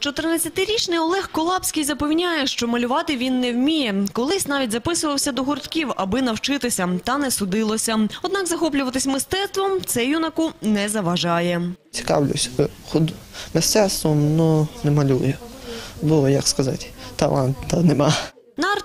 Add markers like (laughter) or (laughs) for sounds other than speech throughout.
14-річний Олег Колапський запевняє, що малювати він не вміє. Колись навіть записувався до гуртків, аби навчитися, та не судилося. Однак захоплюватись мистецтвом це юнаку не заважає. Цікавлюся худ... мистецтвом, але не малюю. Бо, як сказати, таланта нема.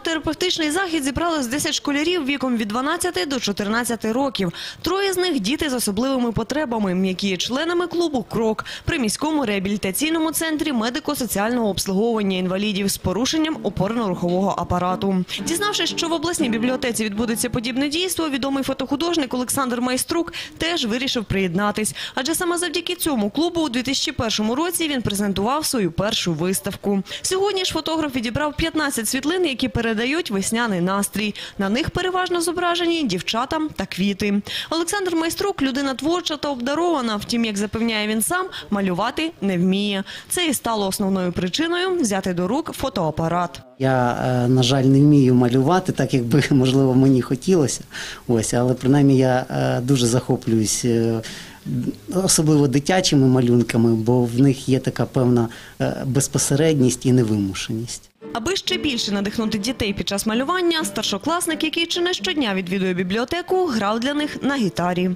На арт-терапевтичний захід зібралось 10 школярів віком від 12 до 14 років. Троє з них – діти з особливими потребами, які є членами клубу «Крок» при міському реабілітаційному центрі медико-соціального обслуговування інвалідів з порушенням опорно-рухового апарату. Дізнавшись, що в обласній бібліотеці відбудеться подібне дійство, відомий фотохудожник Олександр Майструк теж вирішив приєднатись. Адже саме завдяки цьому клубу у 2001 році він презентував свою першу виставку. Сьогодні ж фотограф відібрав 15 світлин, які передають весняний настрій. На них переважно зображені дівчата та квіти. Олександр Майструк – людина творча та обдарована. Втім, як запевняє він сам, малювати не вміє. Це і стало основною причиною взяти до рук фотоапарат. Я, е, на жаль, не вмію малювати, так як би (laughs) можливо мені хотілося. Ось, але принаймні я е, дуже захоплююсь. Особливо дитячими малюнками, бо в них є така певна е, безпосередність і невимушеність. Аби ще більше надихнути дітей під час малювання, старшокласник, який чи не щодня відвідує бібліотеку, грав для них на гітарі.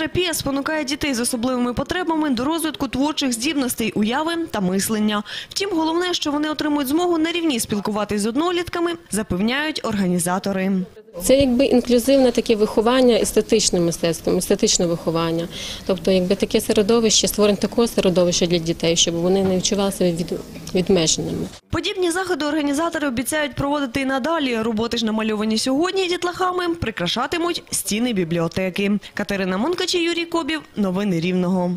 Арт-терапія спонукає дітей з особливими потребами до розвитку творчих здібностей, уяви та мислення. Втім, головне, що вони отримують змогу на рівні спілкуватись з однолітками, запевняють організатори. Це якби інклюзивне таке виховання естетичним мистецтвом, естетичне виховання. Тобто, якби таке середовище, створення такого середовища для дітей, щоб вони не відчували себе від, відмеженими. Подібні заходи організатори обіцяють проводити і надалі. Роботи ж намальовані сьогодні дітлахами прикрашатимуть стіни бібліотеки. Катерина Монкач і Юрій Кобів. Новини Рівного.